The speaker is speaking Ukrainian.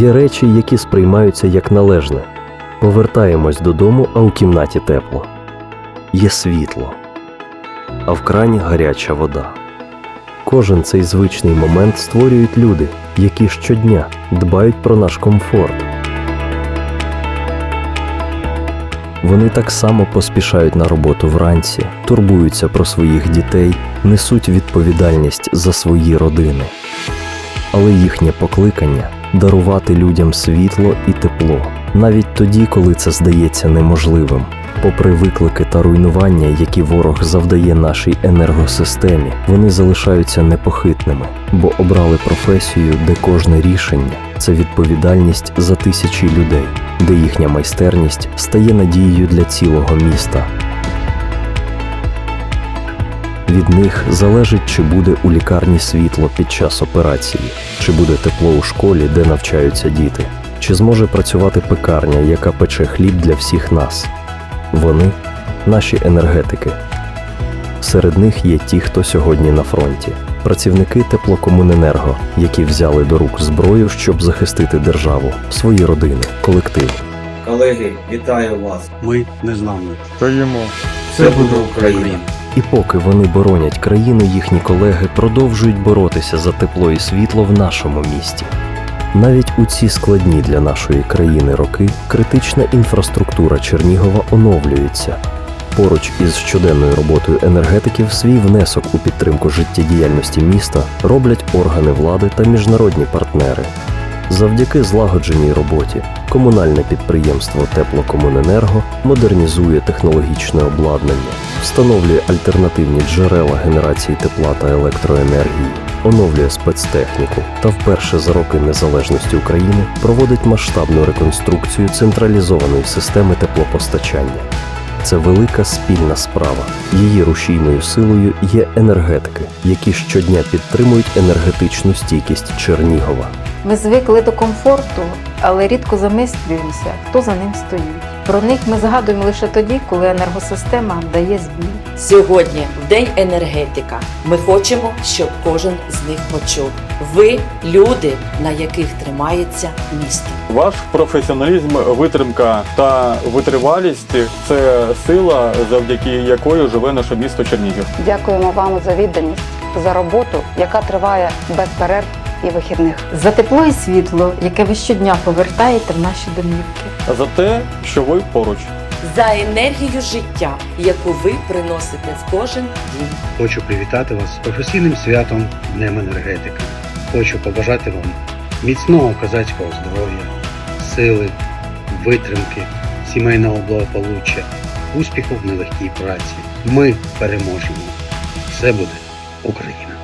Є речі, які сприймаються як належне. Повертаємось додому, а у кімнаті тепло. Є світло, а в крані гаряча вода. Кожен цей звичний момент створюють люди, які щодня дбають про наш комфорт. Вони так само поспішають на роботу вранці, турбуються про своїх дітей, несуть відповідальність за свої родини. Але їхнє покликання дарувати людям світло і тепло, навіть тоді, коли це здається неможливим. Попри виклики та руйнування, які ворог завдає нашій енергосистемі, вони залишаються непохитними, бо обрали професію, де кожне рішення це відповідальність за тисячі людей, де їхня майстерність стає надією для цілого міста. Від них залежить, чи буде у лікарні світло під час операції, чи буде тепло у школі, де навчаються діти, чи зможе працювати пекарня, яка пече хліб для всіх нас. Вони наші енергетики. Серед них є ті, хто сьогодні на фронті, працівники теплокомуненерго, які взяли до рук зброю, щоб захистити державу, свої родини, колектив. Колеги, вітаю вас! Ми незламні. Стоїмо. Це буде Україна! І поки вони боронять країну, їхні колеги продовжують боротися за тепло і світло в нашому місті. Навіть у ці складні для нашої країни роки критична інфраструктура Чернігова оновлюється. Поруч із щоденною роботою енергетиків свій внесок у підтримку життєдіяльності міста роблять органи влади та міжнародні партнери. Завдяки злагодженій роботі комунальне підприємство Теплокомуненерго модернізує технологічне обладнання, встановлює альтернативні джерела генерації тепла та електроенергії, оновлює спецтехніку та вперше за роки незалежності України проводить масштабну реконструкцію централізованої системи теплопостачання. Це велика спільна справа. Її рушійною силою є енергетики, які щодня підтримують енергетичну стійкість Чернігова. Ми звикли до комфорту, але рідко замислюємося, хто за ним стоїть. Про них ми згадуємо лише тоді, коли енергосистема дає збій. Сьогодні, в День енергетика, ми хочемо, щоб кожен з них почув. Ви люди, на яких тримається місто. Ваш професіоналізм, витримка та витривалість це сила, завдяки якої живе наше місто Чернігів. Дякуємо вам за відданість, за роботу, яка триває без перерв і вихідних. За тепло і світло, яке ви щодня повертаєте в наші домівки. За те, що ви поруч. За енергію життя, яку ви приносите в кожен дім. Хочу привітати вас з професійним святом Днем енергетика. Хочу побажати вам міцного козацького здоров'я, сили, витримки, сімейного благополуччя, успіху в нелегкій праці. Ми переможемо. Все буде Україна!